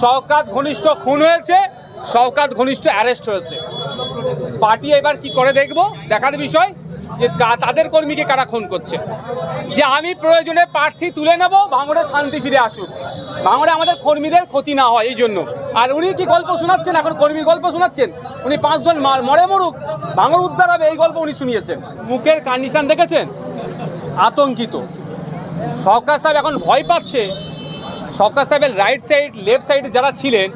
শওকাত ঘনিষ্ঠ খুন হয়েছে, শওকাত ঘনিষ্ঠ অ্যারেস্ট হয়েছে। পার্টি এবার কি করে দেখব? দেখার বিষয় যে তাদের কর্মীকে কারা খুন করছে। যে আমি প্রয়োজনে প্রার্থী তুলে নেব, ভাঙড়ে শান্তি ফিরে আসুক। ভাঙড়ে আমাদের কর্মীদের ক্ষতি না হয়, এই জন্য। আর উনি কি গল্প শোনাচ্ছেন? এখন কর্মীর গল্প শোনাচ্ছেন? উনি পাঁচজন মরে মরুক, ভাঙড় উদ্ধার হবে, এই গল্প উনি শুনিয়েছেন। মুখের কন্ডিশন দেখেছেন? আতঙ্কিত। সরকার সাহেব এখন ভয় পাচ্ছে সরকার সাহেবের রাইট সাইড লেফট সাইডে যারা ছিলেন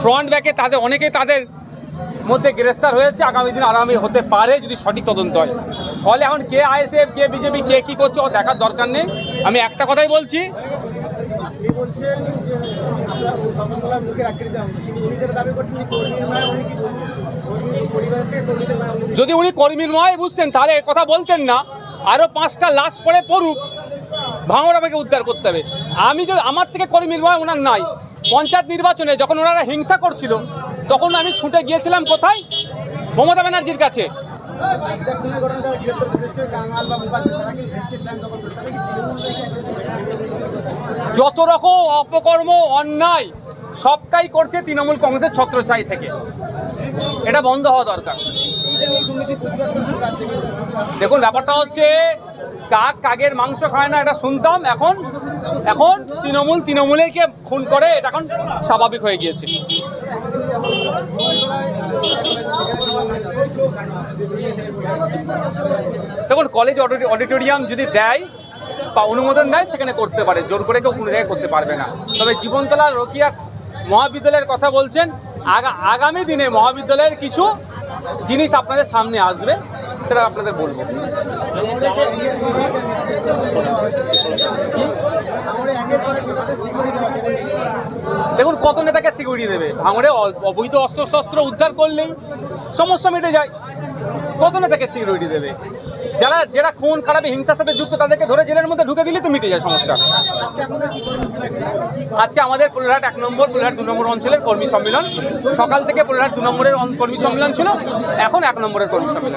ফ্রন্ট ব্যাকে তাদের অনেকে তাদের মধ্যে গ্রেফতার হয়েছে। আগামী দিন আরামে হতে পারে যদি সঠিক তদন্ত হয়। ফলে এখন কে আইএসএফ, কে বিজেপি, কে কী করছে, ও দেখার দরকার নেই। আমি একটা কথাই বলছি, যদি উনি কর্মীর নয় বুঝতেন তাহলে কথা বলতেন না। আরও পাঁচটা লাশ পরে পড়ুক। ভাঙড় আমাকে উদ্ধার করতে হবে। আমি যদি আমার থেকে কর্মীর নয় ওনার নাই, পঞ্চায়েত নির্বাচনে যখন ওনারা হিংসা করছিল, তখন আমি ছুটে গিয়েছিলাম কোথায়? মমতা ব্যানার্জির কাছে। যত রকম অপকর্ম, অন্যায়, সবটাই করছে তৃণমূল কংগ্রেসের ছত্রছাই থেকে। এটা বন্ধ হওয়া দরকার। দেখুন, ব্যাপারটা হচ্ছে কাক কাকের মাংস খায় না, এটা শুনতাম। এখন এখন তৃণমূল তৃণমূলেরকে খুন করে, এটা এখন স্বাভাবিক হয়ে গিয়েছে। দেখুন কলেজ অডি- অডিটোরিয়াম যদি দেয় বা অনুমোদন দেয়, সেখানে করতে পারে। জোর করে কেউ কোনো জায়গায় করতে পারবে না। তবে জীবনতলা রকিয়া মহাবিদ্যালয়ের কথা বলছেন, আগা আগামী দিনে মহাবিদ্যালয়ের কিছু জিনিস আপনাদের সামনে আসবে, সেটা আপনাদের বলব। দেখুন, কত নেতাকে সিকিউরিটি দেবে? ভাঙরে অবৈধ অস্ত্র শস্ত্র উদ্ধার করলেই সমস্যা মিটে যায়। কত নেতাকে সিকিউরিটি দেবে? যারা যারা খুন খারাপে হিংসার সাথে যুক্ত তাদেরকে ধরে জেলের মধ্যে ঢুকে দিলে তো মিটে যায় সমস্যা। আজকে আমাদের পোলহাট এক নম্বর, পোলহাট দু নম্বর অঞ্চলের কর্মী সম্মেলন। সকাল থেকে পোলহাট দু নম্বরের কর্মী সম্মেলন ছিল, এখন এক নম্বরের কর্মী সম্মেলন।